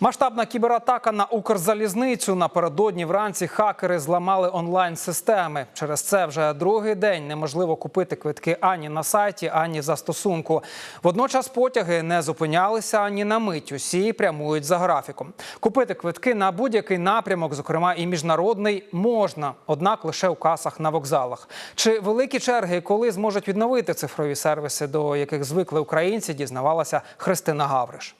Масштабна кібератака на Укрзалізницю напередодні вранці хакери зламали онлайн-системи. Через це вже другий день неможливо купити квитки ані на сайті, ані за стосунку. Водночас потяги не зупинялися ані на мить. Усі прямують за графіком. Купити квитки на будь-який напрямок, зокрема і міжнародний, можна, однак лише у касах на вокзалах. Чи великі черги, коли зможуть відновити цифрові сервіси, до яких звикли українці, дізнавалася Христина Гавриш.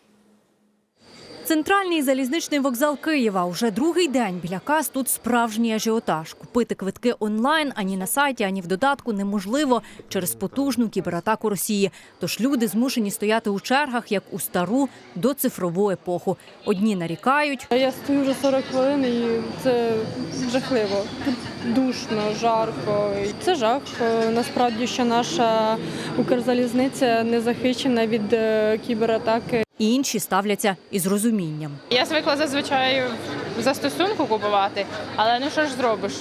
Центральний залізничний вокзал Києва уже другий день біля кас тут справжній ажіотаж. Купити квитки онлайн ані на сайті, ані в додатку неможливо через потужну кібератаку Росії. Тож люди змушені стояти у чергах як у стару до цифрову епоху. Одні нарікають, Я стою вже 40 хвилин і це жахливо. Душно, жарко. Це жах. Насправді, що наша Укрзалізниця не захищена від е, кібератаки. інші ставляться із розумінням. Я звикла зазвичай в застосунку купувати, але ну що ж зробиш?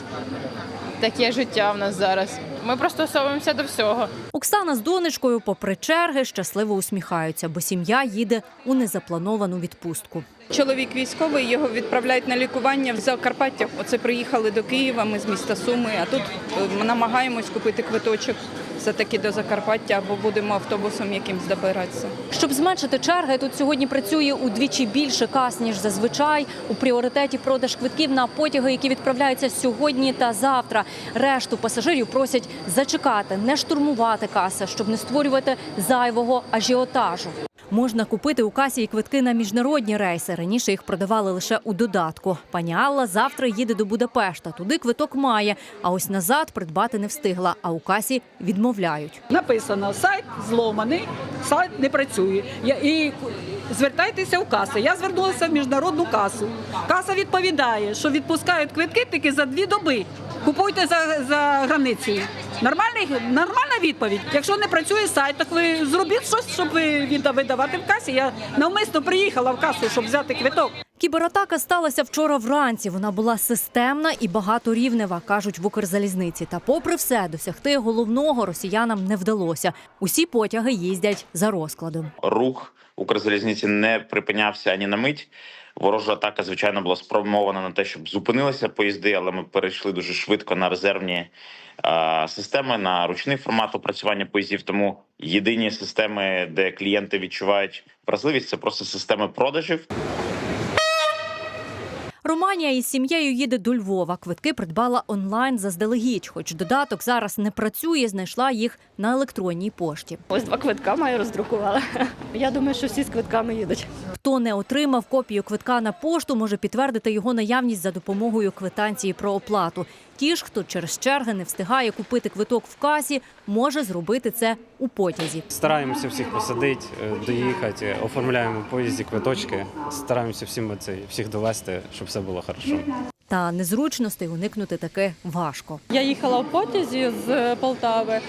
Таке життя в нас зараз. Ми пристосовуємося до всього. Оксана з донечкою, попри черги, щасливо усміхаються, бо сім'я їде у незаплановану відпустку. Чоловік військовий, його відправляють на лікування в Закарпаття. Оце приїхали до Києва, ми з міста Суми, а тут е, намагаємось купити квиточок все-таки до Закарпаття або будемо автобусом якимсь добиратися. Щоб зменшити черги, тут сьогодні працює удвічі більше кас, ніж зазвичай. У пріоритеті продаж квитків на потяги, які відправляються сьогодні та завтра. Решту пасажирів просять зачекати, не штурмувати каси, щоб не створювати зайвого ажіотажу. Можна купити у касі і квитки на міжнародні рейси. Раніше їх продавали лише у додатку. Пані Алла завтра їде до Будапешта. Туди квиток має, а ось назад придбати не встигла. А у касі відмовляють. написано сайт зломаний, сайт не працює. Я, і звертайтеся в касу. Я звернулася в міжнародну касу. Каса відповідає, що відпускають квитки тільки за дві доби. Купуйте за, за границею. Нормальний, нормальна відповідь. Якщо не працює сайт, так ви зробіть щось, щоб ви видавати в касі. Я навмисно приїхала в касу, щоб взяти квиток. Кібератака сталася вчора вранці. Вона була системна і багаторівнева, кажуть в Укрзалізниці. Та, попри все, досягти головного росіянам не вдалося. Усі потяги їздять за розкладом. рух Укрзалізниці не припинявся ані на мить. Ворожа атака, звичайно, була спрямована на те, щоб зупинилися поїзди, але ми перейшли дуже швидко на резервні е, системи, на ручний формат опрацювання поїздів. Тому єдині системи, де клієнти відчувають вразливість, це просто системи продажів. Романія із сім'єю їде до Львова. Квитки придбала онлайн заздалегідь. Хоч додаток зараз не працює, знайшла їх на електронній пошті. Ось два квитка маю роздрукувала. Я думаю, що всі з квитками їдуть. Хто не отримав копію квитка на пошту, може підтвердити його наявність за допомогою квитанції про оплату. Ті ж, хто через черги не встигає купити квиток в касі, може зробити це у потязі. Стараємося всіх посадити, е, доїхати, оформляємо в поїзді квиточки, стараємося всім це всіх довести, щоб все було хорошо. Та незручностей уникнути таки важко. Я їхала в потязі з Полтави.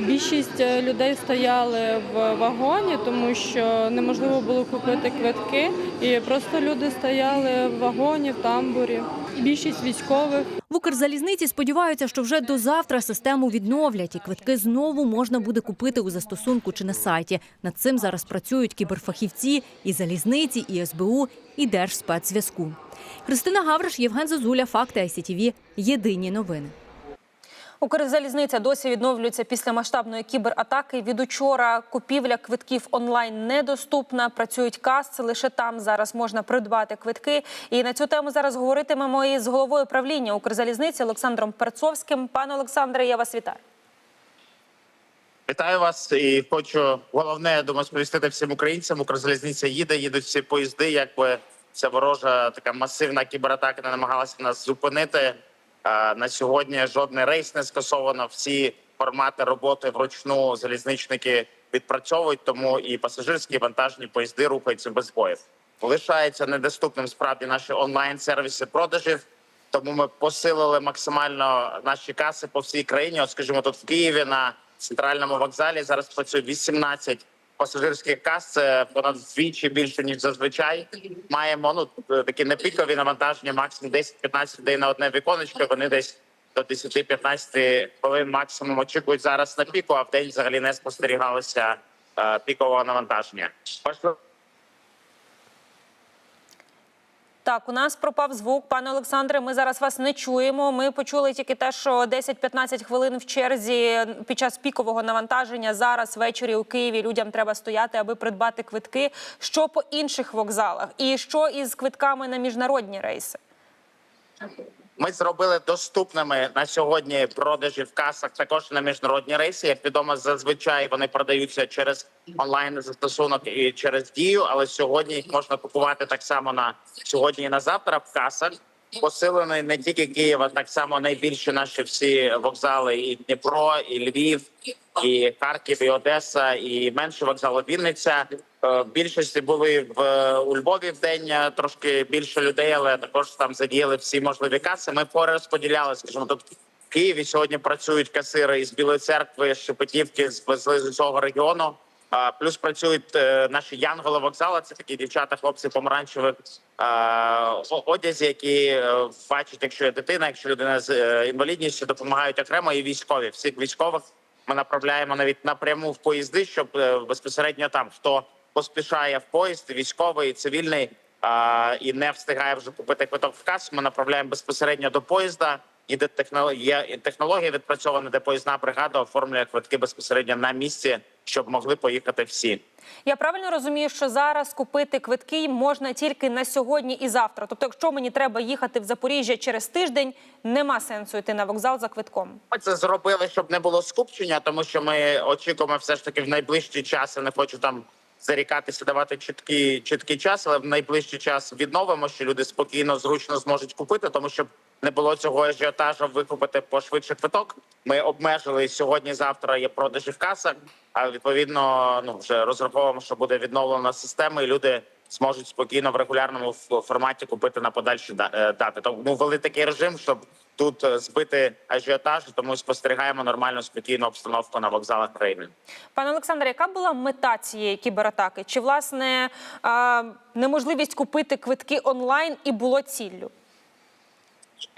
Більшість е, людей стояли в вагоні, тому що неможливо було купити квитки. І просто люди стояли в вагоні, в тамбурі. Більшість військових. В Укрзалізниці сподіваються, що вже до завтра систему відновлять і квитки знову можна буде купити у застосунку чи на сайті. Над цим зараз працюють кіберфахівці і залізниці, і СБУ, і Держспецзв'язку. Христина Гавриш, Євген Зозуля, Факти ICTV. Єдині новини. Укрзалізниця досі відновлюється після масштабної кібератаки. Від учора купівля квитків онлайн недоступна. Працюють каси. Лише там зараз можна придбати квитки. І на цю тему зараз говоритимемо із головою правління Укрзалізниці Олександром Перцовським. Пане Олександре, я вас вітаю. Вітаю вас і хочу головне, я думаю, сповістити всім українцям. Укрзалізниця їде, їдуть всі поїзди. Якби ця ворожа така масивна кібератака не намагалася нас зупинити. А, На сьогодні жодний рейс не скасовано. Всі формати роботи вручну залізничники відпрацьовують, тому і пасажирські і вантажні поїзди рухаються без боїв. Лишається недоступним справді наші онлайн-сервіси продажів. Тому ми посилили максимально наші каси по всій країні. От, скажімо, тут в Києві на центральному вокзалі зараз працює 18 пасажирських кас. Понад вдвічі більше ніж зазвичай. Маємо ну такі непікові навантаження, максимум 10-15 людей на одне віконечко. Вони десь до 10-15 хвилин максимум очікують зараз на піку, а в день взагалі не спостерігалося е, пікового навантаження. Важливо Так, у нас пропав звук. Пане Олександре, ми зараз вас не чуємо. Ми почули тільки те, що 10-15 хвилин в черзі під час пікового навантаження. Зараз ввечері у Києві людям треба стояти, аби придбати квитки. Що по інших вокзалах? І що із квитками на міжнародні рейси? Ми зробили доступними на сьогодні продажі в касах також на міжнародні рейси. Як відомо, зазвичай вони продаються через онлайн застосунок і через дію. Але сьогодні їх можна купувати так само на сьогодні і на завтра в касах. Посилений не тільки Києва, так само найбільші наші всі вокзали, і Дніпро, і Львів, і Харків, і Одеса, і менші вокзали Вінниця. Е, В більшості були в у Львові в день е, трошки більше людей, але також там задіяли всі можливі каси. Ми порозподіляли, скажімо, тут в Києві сьогодні працюють касири із Білої церкви, Шепетівки, з з цього регіону. А, плюс працюють е, наші янголи вокзали. Це такі дівчата, хлопці помаранчевих одязі, які бачать, якщо є дитина, якщо людина з інвалідністю, допомагають окремо і військові. Всіх військових ми направляємо навіть напряму в поїзди, щоб безпосередньо там хто поспішає в поїзд, військовий, цивільний а, і не встигає вже купити квиток в касу. Ми направляємо безпосередньо до поїзда. І де технологія технологія відпрацьована, де поїзна бригада оформлює квитки безпосередньо на місці, щоб могли поїхати всі. Я правильно розумію, що зараз купити квитки можна тільки на сьогодні і завтра. Тобто, якщо мені треба їхати в Запоріжжя через тиждень, нема сенсу йти на вокзал за квитком. Ми це зробили, щоб не було скупчення, тому що ми очікуємо все ж таки в найближчий час. Я не хочу там зарікатися, давати чіткий, чіткий час, але в найближчий час відновимо, що люди спокійно, зручно зможуть купити, тому що не було цього ажіотажу викупити пошвидше квиток. Ми обмежили сьогодні. Завтра є продажі в касах. А відповідно, ну вже розраховуємо, що буде відновлена система, і люди зможуть спокійно в регулярному форматі купити на подальші да- е, дати. Тому ввели такий режим, щоб тут е, збити ажіотаж, тому спостерігаємо нормальну спокійну обстановку на вокзалах країни. Пане Олександре, яка була мета цієї кібератаки? Чи власне неможливість купити квитки онлайн і було ціллю?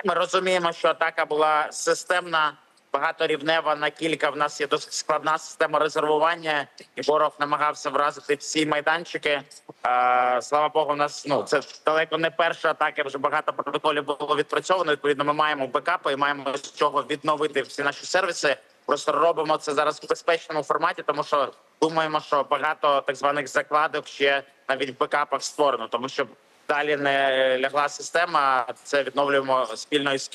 Ми розуміємо, що атака була системна, багаторівнева на кілька. В нас є досить складна система резервування, і ворог намагався вразити всі майданчики. Е, слава Богу, у нас ну це далеко не перша атака. Вже багато протоколів було відпрацьовано. Відповідно, ми маємо бекапи і маємо з чого відновити всі наші сервіси. Просто робимо це зараз в безпечному форматі, тому що думаємо, що багато так званих закладок ще навіть в бекапах створено, тому що далі не лягла система. Це відновлюємо спільно із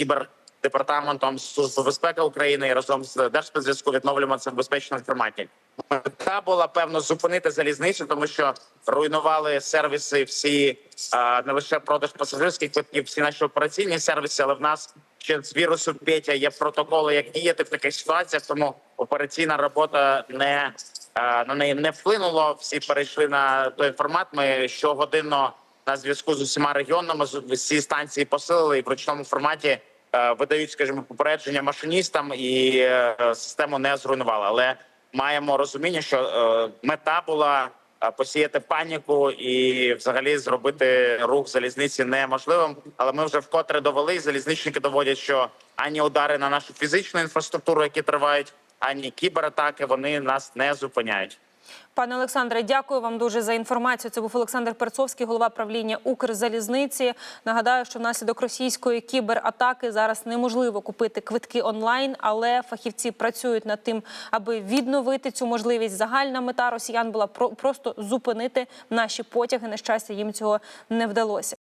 кібердепартаментом Служби безпеки України і разом з Держспецзв'язку відновлюємо це в безпечному форматі. Мета була певно зупинити залізницю, тому що руйнували сервіси всі не лише продаж пасажирських квитків, всі наші операційні сервіси, але в нас ще з вірусу Петя є протоколи, як діяти в таких ситуаціях. Тому операційна робота не на неї не вплинуло. Всі перейшли на той формат. Ми щогодинно на зв'язку з усіма регіонами всі станції посилили і в ручному форматі видають, скажімо, попередження машиністам і е, систему не зруйнували. Але маємо розуміння, що е, мета була е, посіяти паніку і взагалі зробити рух залізниці неможливим. Але ми вже вкотре довели. Залізничники доводять, що ані удари на нашу фізичну інфраструктуру, які тривають, ані кібератаки, вони нас не зупиняють. Пане Олександре, дякую вам дуже за інформацію. Це був Олександр Перцовський, голова правління Укрзалізниці. Нагадаю, що внаслідок російської кібератаки зараз неможливо купити квитки онлайн, але фахівці працюють над тим, аби відновити цю можливість. Загальна мета росіян була про- просто зупинити наші потяги. На щастя, їм цього не вдалося.